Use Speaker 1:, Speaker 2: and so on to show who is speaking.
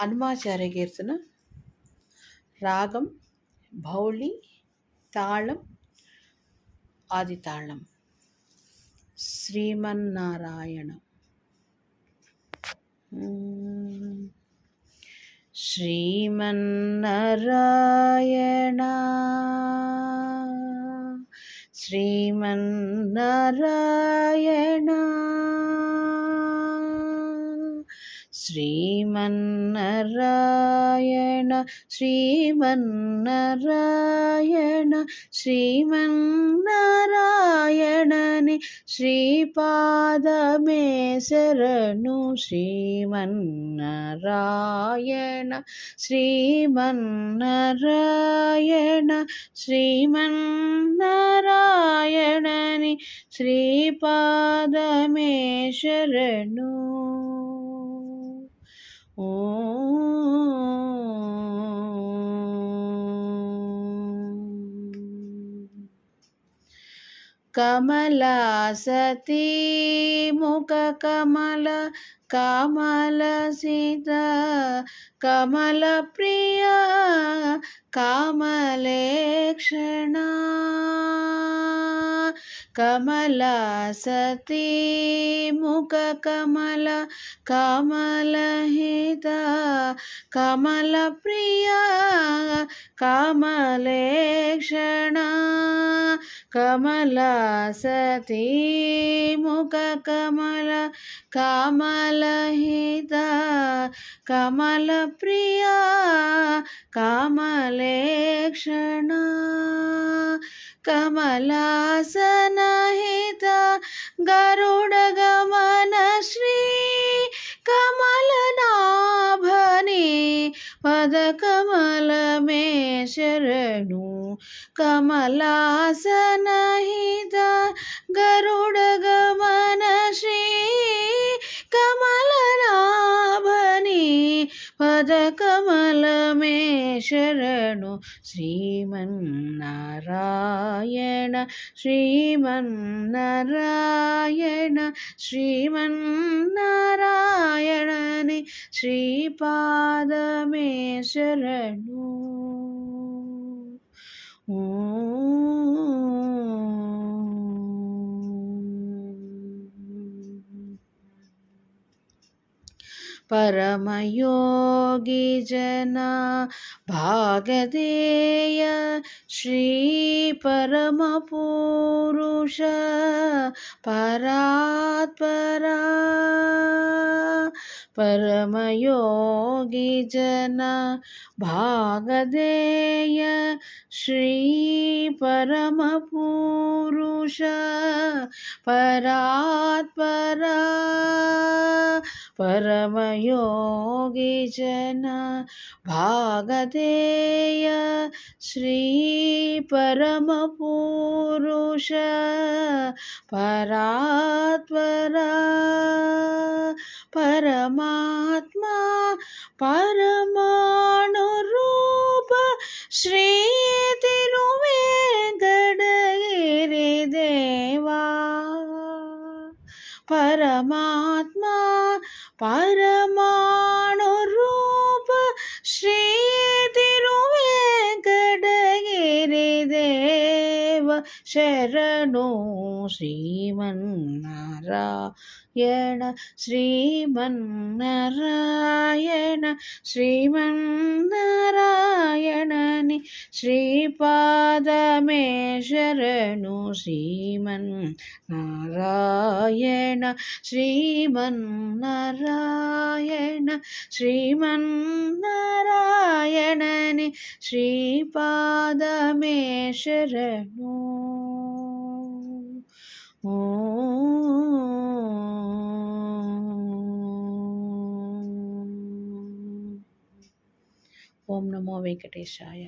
Speaker 1: అనుమాచార్య కీర్తన రాగం భౌళి తాళం ఆది తాళం శ్రీమన్నారాయణ. శ్రీమన్నారాయణ. శ్రీమన్నారాయణ. ശ്രീമന്നരായണ ശ്രീമന്നരായണ ശ്രീമന്നരായണനെ ശ്രീപാദമേ ശരണു. ശ്രീമന്നരായണ ശ്രീമന്നരായണ ശ്രീമന്നരായണനെ ശ്രീപാദമേ ശരണു. कमला सती मुख कमल कमलासती कमल प्रिया कमलप्रिया कामलेक्षणा కమల కమల సతీ ముఖ కమల కమలహిత కమల ప్రియ కమలేక్షణ కమల సతీ ముఖ కమల కమలహిత కమల ప్రియ కమలేక్షణ కమలాసనహిత గరుడ గమన శ్రీ కమలనాభని పద కమలమే കമലമേ ശരണു ശ്രീമന്നാരായണ ശ്രീമന്നാരായണ ശ്രീമന്നാരായണനെ ശ്രീപാദമേ ശരണു. परमयोगी जना भागधेय श्रीपरमपुरुष परात्परा परमयोगी जना भागधेय श्रीपरमपुरुष परात्परा परमयोगी जन भागधेय श्री श्रीपरमपुरुष परात्परा परमात्मा परमाणुरूप श्री പരമാണുരൂപ ശ്രീ തിരുവേങ്കടഗിരിദേവ ശരണോ ശ്രീമന്നാരായണ ശ്രീമന്നാരായണ ശ്രീമന്നാരായണ నీ శ్రీపాదమే శరణు శ్రీమన్ నారాయణ శ్రీమన్ నారాయణ శ్రీమన్ നാരായണനെ ശ്രീപാദമേശ്വരനു ഓ ഓം നമോ വെങ്കടേശായ